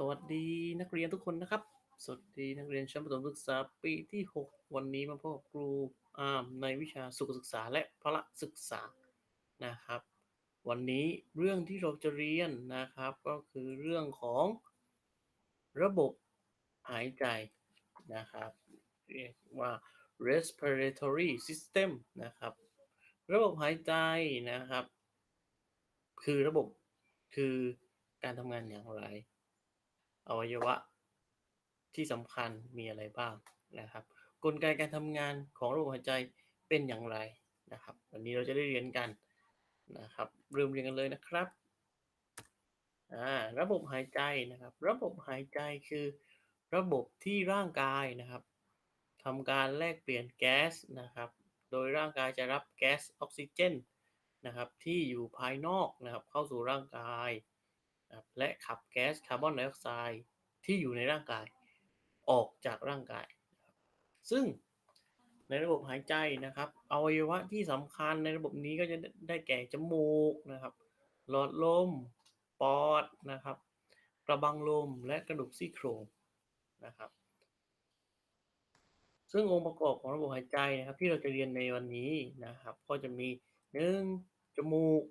สวัสดีนักเรียนทุกคนนะครับ สวัสดีนักเรียนชั้นประถมศึกษาปีที่ 6 วันนี้มาพบกับครูอามในวิชาสุขศึกษาและพละศึกษานะครับ วันนี้เรื่องที่เราจะเรียนนะครับ ก็คือเรื่องของระบบหายใจนะครับเรียกว่า respiratory system นะครับ ระบบหายใจนะครับ คือระบบคือการทำงานอย่างไร อวัยวะที่สำคัญมีอะไรบ้างนะครับ กลไกการทำงานของระบบหายใจเป็นอย่างไรนะครับ วันนี้เราจะได้เรียนกันนะครับเริ่มเรียนกันเลยนะครับอ่าระบบหายใจนะครับ ระบบหายใจคือ ระบบที่ร่างกายนะครับทำการแลกเปลี่ยนแก๊สนะครับ โดยร่างกายจะรับแก๊สออกซิเจนนะครับที่อยู่ภายนอกนะครับเข้าสู่ร่างกาย นะครับและขับแก๊สคาร์บอนไดออกไซด์ที่อยู่ในร่างกายออกจากร่างกาย ซึ่งในระบบหายใจนะครับอวัยวะที่สำคัญในระบบนี้ก็จะได้แก่จมูกนะครับ หลอดลม ปอดนะครับ กระบังลมและกระดูกซี่โครงนะครับ ซึ่งองค์ประกอบของระบบหายใจนะครับที่เราจะเรียนในวันนี้นะครับ ก็จะมีหนึ่งจมูก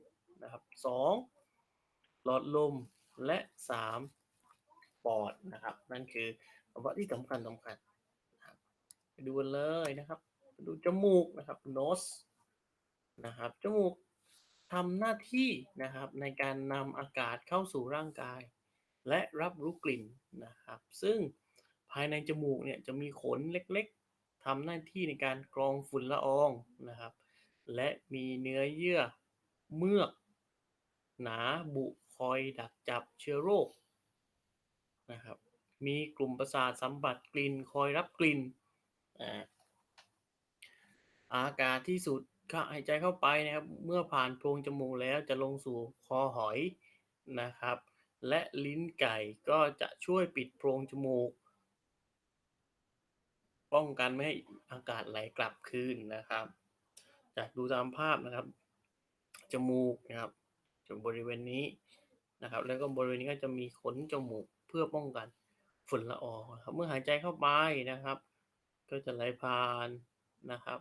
นะครับสอง หลอดลมและสามปอดนะครับ นั่นคืออวัยวะที่สำคัญสำคัญนะครับไปดูเลยนะครับไปดูจมูกนะครับ nose นะครับจมูกทำหน้าที่นะครับในการนำอากาศเข้าสู่ร่างกาย และรับรู้กลิ่นนะครับ ซึ่งภายในจมูกเนี่ยจะมีขนเล็กๆทำหน้าที่ในการกรองฝุ่นละอองนะครับ และมีเนื้อเยื่อเมือก หนาบุ คอยดักจับเชื้อโรคนะครับ มีกลุ่มประสาทสัมผัสกลิ่นคอยรับกลิ่นอากาศที่สูดเข้าหายใจเข้าไปนะครับ เมื่อผ่านโพรงจมูกแล้วจะลงสู่คอหอยนะครับ และลิ้นไก่ก็จะช่วยปิดโพรงจมูก ป้องกันไม่ให้อากาศไหลกลับคืนนะครับ จากดูตามภาพนะครับ จมูกนะครับจบริเวณนี้ นะครับ แล้วก็บริเวณนี้ก็จะมีขนจมูกเพื่อป้องกันฝุ่นละอองครับ เมื่อหายใจเข้าไปนะครับ ก็จะไหลผ่านนะครับ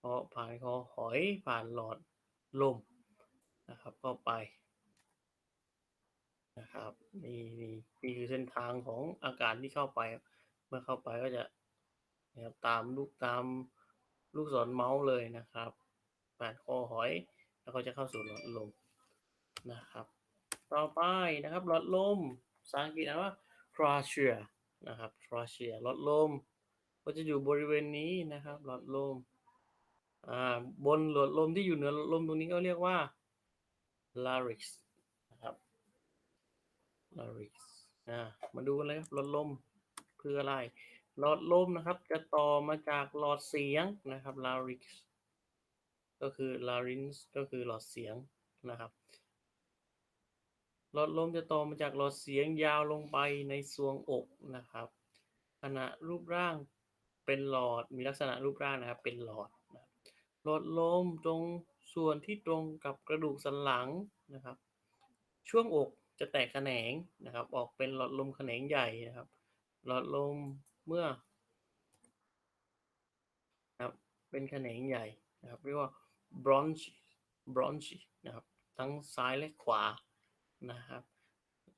พอผ่านคอหอยผ่านหลอดลมนะครับเข้าไปนะครับนี่นี่นี่คือเส้นทางของอากาศที่เข้าไป เมื่อเข้าไปก็จะนะครับตามลูกตามลูกศรเมาส์เลยนะครับผ่านคอหอย แล้วก็จะเข้าสู่หลอดลม นะครับ ต่อไปนะครับหลอดลมภาษาอังกฤษนะว่า trachea นะครับ trachea หลอดลม ก็จะอยู่บริเวณนี้นะครับหลอดลมอ่าบนหลอดลมที่อยู่เหนือหลอดลมตรงนี้ก็เรียกว่า larynx นะครับ larynx อ่ามาดูกันเลยครับหลอดลมคืออะไร หลอดลมนะครับ จะต่อมาจากหลอดเสียงนะครับ larynx ก็คือ larynx ก็คือหลอดเสียงนะครับ หลอดลมจะต่อมาจากหลอดเสียงยาวลงไปในทรวงอกนะครับ ขณะรูปร่างเป็นหลอดมีลักษณะรูปร่างนะครับเป็นหลอดนะหลอดลมตรงส่วนที่ตรงกับกระดูกสันหลังนะครับ ช่วงอกจะแตกแขนงนะครับ ออกเป็นหลอดลมแขนงใหญ่นะครับ หลอดลมเมื่อครับเป็นแขนงใหญ่นะครับเรียกว่า bronch bronch นะครับทั้งซ้ายและขวา นะครับ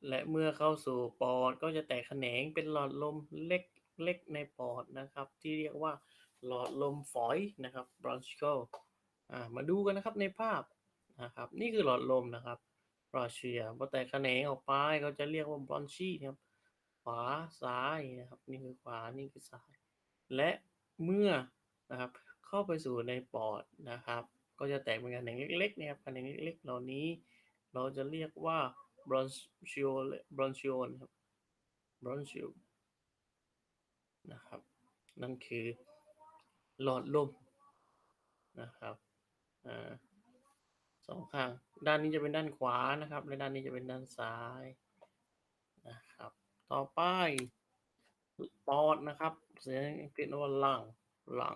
และเมื่อเข้าสู่ปอดก็จะแตกแขนงเป็นหลอดลมเล็กเล็กในปอดนะครับ ที่เรียกว่าหลอดลมฝอยนะครับ bronchial มาดูกันนะครับในภาพนะครับ นี่คือหลอดลมนะครับ bronchia พอแตกแขนงออกไปก็จะเรียกว่า bronchi นะครับ ขวาซ้ายนะครับ นี่คือขวานี่คือซ้าย และเมื่อนะครับเข้าไปสู่ในปอดนะครับ ก็จะแตกเป็นแขนงเล็กๆนะครับแขนงเล็กๆ เหล่านี้ เราจะเรียกว่า bronchiole bronchiole นครับ bronchiole นะครับ นั่นคือหลอดลมนะครับอ่าสองข้าง ด้านนี้จะเป็นด้านขวานะครับ และด้านนี้จะเป็นด้านซ้ายนะครับ ต่อไปปอดนะครับเสียงอังกฤษว่าลังลัง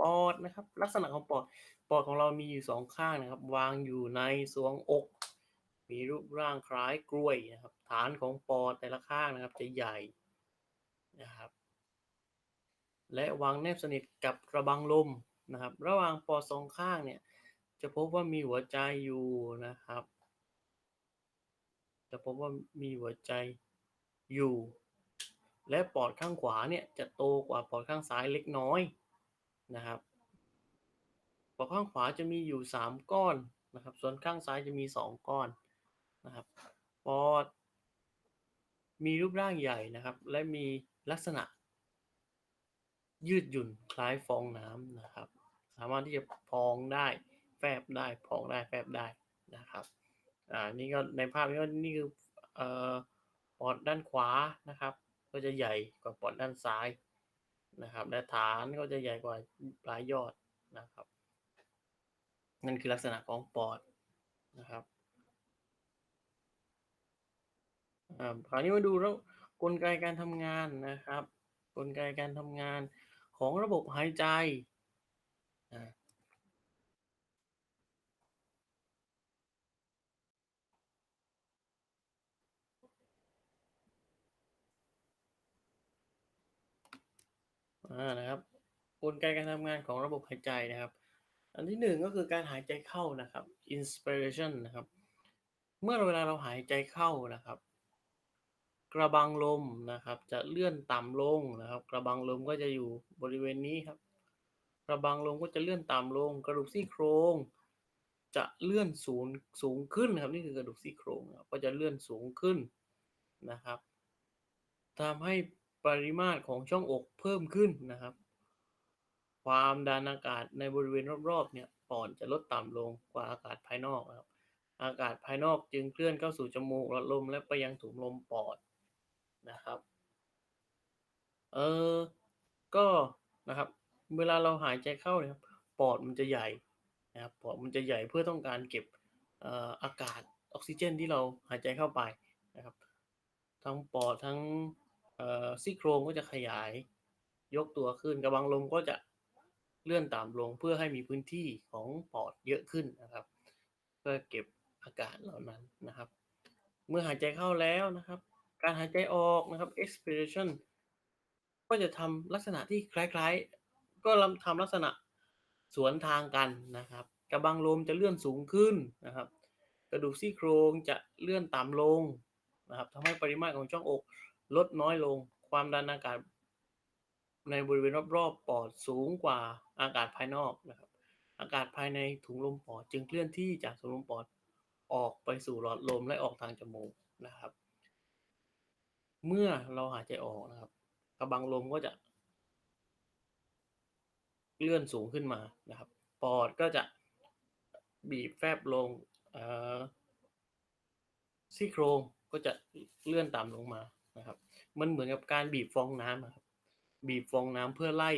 ปอดนะครับ ลักษณะของปอดปอดของเรามีอยู่สองข้างนะครับ วางอยู่ในสวงอก มีรูปร่างคล้ายกล้วยนะครับ ฐานของปอดแต่ละข้างนะครับจะใหญ่นะครับ และวางแนบสนิทกับกระบังลมนะครับ ระหว่างปอดสองข้างเนี่ยจะพบว่ามีหัวใจอยู่นะครับ จะพบว่ามีหัวใจอยู่ และปอดข้างขวาเนี่ยจะโตกว่าปอดข้างซ้ายเล็กน้อย นะครับปอดข้างขวาจะมีอยู่สามก้อนนะครับ ส่วนข้างซ้ายจะมีสองก้อนนะครับปอดมีรูปร่างใหญ่นะครับ และมีลักษณะ ยืดหยุ่นคล้ายฟองน้ำนะครับ สามารถที่จะพองได้แฟบได้พองได้แฟบได้นะครับอ่านี่ก็ในภาพนี้ก็นี่คือเอ่อปอดด้านขวานะครับ ก็จะใหญ่กว่าปอดด้านซ้าย นะครับ และฐานก็จะใหญ่กว่าปลายยอดนะครับ นั่นคือลักษณะของปอดนะครับคราวนี้มาดูแล้วกลไกการทำงานนะครับ กลไกการทำงานของระบบหายใจอ่า อ่า นะครับกลไกการทำงานของระบบหายใจนะครับ อันที่หนึ่งก็คือการหายใจเข้านะครับ inspiration นะครับ เมื่อเวลาเราหายใจเข้านะครับ กระบังลมนะครับ จะเลื่อนต่ำลงนะครับ กระบังลมก็จะอยู่บริเวณนี้ครับ กระบังลมก็จะเลื่อนต่ำลง กระดูกซี่โครง จะเลื่อนสูงสูงขึ้นนะครับ นี่คือกระดูกซี่โครงครับก็จะเลื่อนสูงขึ้นนะครับทำให้ ปริมาตรของช่องอกเพิ่มขึ้นนะครับ ความดันอากาศในบริเวณรอบๆเนี่ยปอดจะลดต่ำลงกว่าอากาศภายนอกนะครับอากาศภายนอกจึงเคลื่อนเข้าสู่จมูกหลอดลมและไปยังถุงลมปอดนะครับเออก็นะครับ เวลาเราหายใจเข้าเนี่ยปอดมันจะใหญ่นะครับปอดมันจะใหญ่เพื่อต้องการเก็บเอ่ออากาศออกซิเจนที่เราหายใจเข้าไปนะครับ ทั้งปอดทั้ง เอ่อซี่โครงก็จะขยายยกตัวขึ้นกระบังลมก็จะเลื่อนต่ำลงเพื่อให้มีพื้นที่ของปอดเยอะขึ้นนะครับ เพื่อเก็บอากาศเหล่านั้นนะครับ เมื่อหายใจเข้าแล้วนะครับ การหายใจออกนะครับ expiration ก็จะทำลักษณะที่คล้ายๆ ก็ทำลักษณะสวนทางกันนะครับ กระบังลมจะเลื่อนสูงขึ้นนะครับ กระดูกซี่โครงจะเลื่อนต่ำลงนะครับทำให้ปริมาตรของช่องอก ลดน้อยลง ความดันอากาศ ในบริเวณรอบๆปอดสูงกว่าอากาศภายนอกนะครับ อากาศภายในถุงลมปอดจึงเคลื่อนที่จากถุงลมปอดออกไปสู่หลอดลมและออกทางจมูกนะครับ เมื่อเราหายใจออกนะครับ กระบังลมก็จะ เลื่อนสูงขึ้นมานะครับ ปอดก็จะบีบแฟบลงซี่โครงก็จะเลื่อนต่ำลงมา นะครับ มันเหมือนกับการบีบฟองน้ำครับ บีบฟองน้ำเพื่อไล่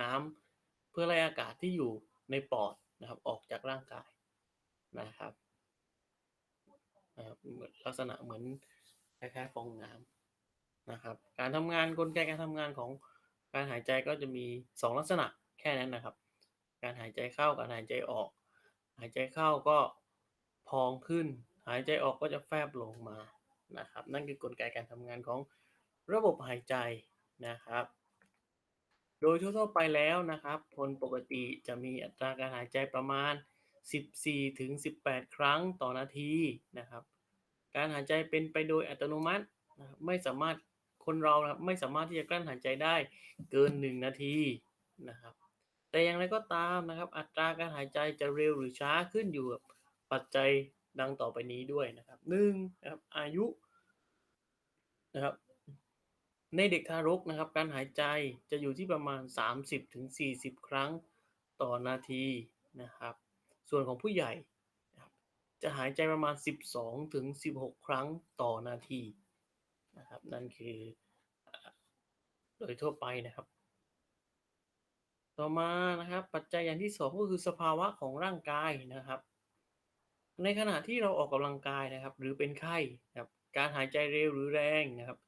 น้ำเพื่อไล่อากาศที่อยู่ในปอดนะครับ ออกจากร่างกายนะครับลักษณะเหมือนคล้ายๆฟองน้ำนะครับ การทำงานกลไกการทำงานของการหายใจก็จะมี 2 ลักษณะแค่นั้นนะครับ การหายใจเข้ากับหายใจออก หายใจเข้าก็พองขึ้น หายใจออกก็จะแฟบลงมา นะครับ นั่นคือกลไกการทำงานของระบบหายใจนะครับ โดยทั่วๆไปแล้วนะครับ คนปกติจะมีอัตราการหายใจประมาณ 14ถึง18 ครั้งต่อนาทีนะครับ การหายใจเป็นไปโดยอัตโนมัตินะครับไม่สามารถคนเรานะครับไม่สามารถที่จะกลั้นหายใจได้เกิน 1 นาทีนะครับ แต่อย่างไรก็ตามนะครับ อัตราการหายใจจะเร็วหรือช้าขึ้นอยู่กับปัจจัย ดังต่อไปนี้ด้วยนะครับหนึ่งนะครับอายุนะครับในเด็กทารกนะครับ การหายใจจะอยู่ที่ประมาณ 30-40 ครั้งต่อนาทีนะครับ ส่วนของผู้ใหญ่นะครับจะหายใจประมาณ 12-16 ครั้งต่อนาทีนะครับ นั่นคือโดยทั่วไปนะครับ ต่อมานะครับ ปัจจัยอย่างที่สองก็คือสภาวะของร่างกายนะครับ ในขณะที่เราออกกำลังกายนะครับ หรือเป็นไข้นะครับ การหายใจเร็วหรือแรงนะครับ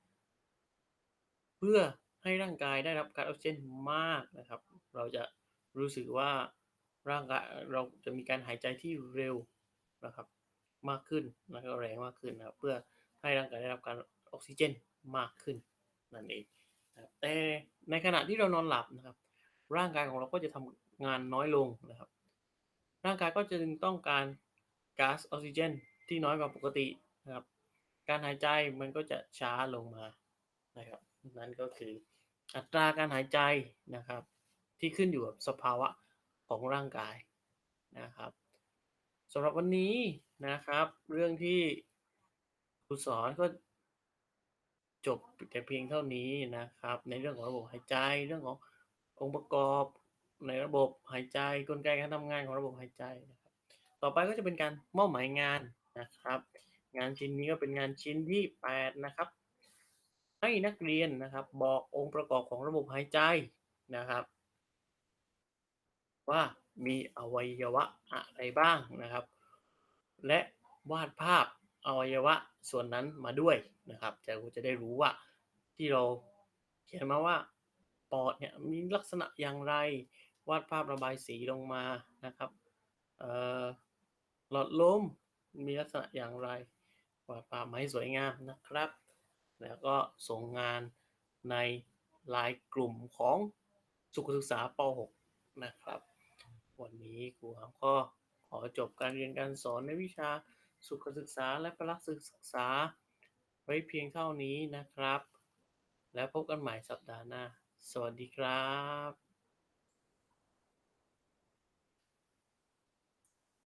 เพื่อให้ร่างกายได้รับการออกซิเจนมากนะครับ เราจะรู้สึกว่าร่างกายเราจะมีการหายใจที่เร็วนะครับ มากขึ้นแล้วก็แรงมากขึ้นนะครับ เพื่อให้ร่างกายได้รับการออกซิเจนมากขึ้นนั่นเองนะครับแต่ในขณะที่เรานอนหลับนะครับ ร่างกายของเราก็จะทำงานน้อยลงนะครับ ร่างกายก็จะต้องการ ก๊าซออกซิเจนที่น้อยกว่าปกตินะครับ การหายใจมันก็จะช้าลงมานะครับนั่นก็คืออัตราการหายใจนะครับ ที่ขึ้นอยู่กับสภาวะของร่างกายนะครับสำหรับวันนี้นะครับ เรื่องที่ครูสอนก็จบแต่เพียงเท่านี้นะครับ ในเรื่องของระบบหายใจเรื่องขององค์ประกอบในระบบหายใจกลไกการทำงานของระบบหายใจนะครับ ต่อไปก็จะเป็นการมอบหมายงานนะครับ งานชิ้นนี้ก็เป็นงานชิ้นที่ 8 นะครับ ให้นักเรียนนะครับ บอกองค์ประกอบของระบบหายใจนะครับ ว่ามีอวัยวะอะไรบ้างนะครับ และวาดภาพอวัยวะส่วนนั้นมาด้วยนะครับจะจะได้รู้ว่าที่เราเขียนมาว่าปอดเนี่ยมีลักษณะอย่างไร วาดภาพระบายสีลงมานะครับ เอ่อ หลอดลมมีลักษณะอย่างไรวาดภาพมาให้สวยงามนะครับ แล้วก็ส่งงานในลายกลุ่มของสุขศึกษาป .6 นะครับ วันนี้ครูหามก็ขอจบการเรียนการสอนในวิชาสุขศึกษาและพละศึกษา ไว้เพียงเท่านี้นะครับ แล้วพบกันใหม่สัปดาห์หน้า สวัสดีครับ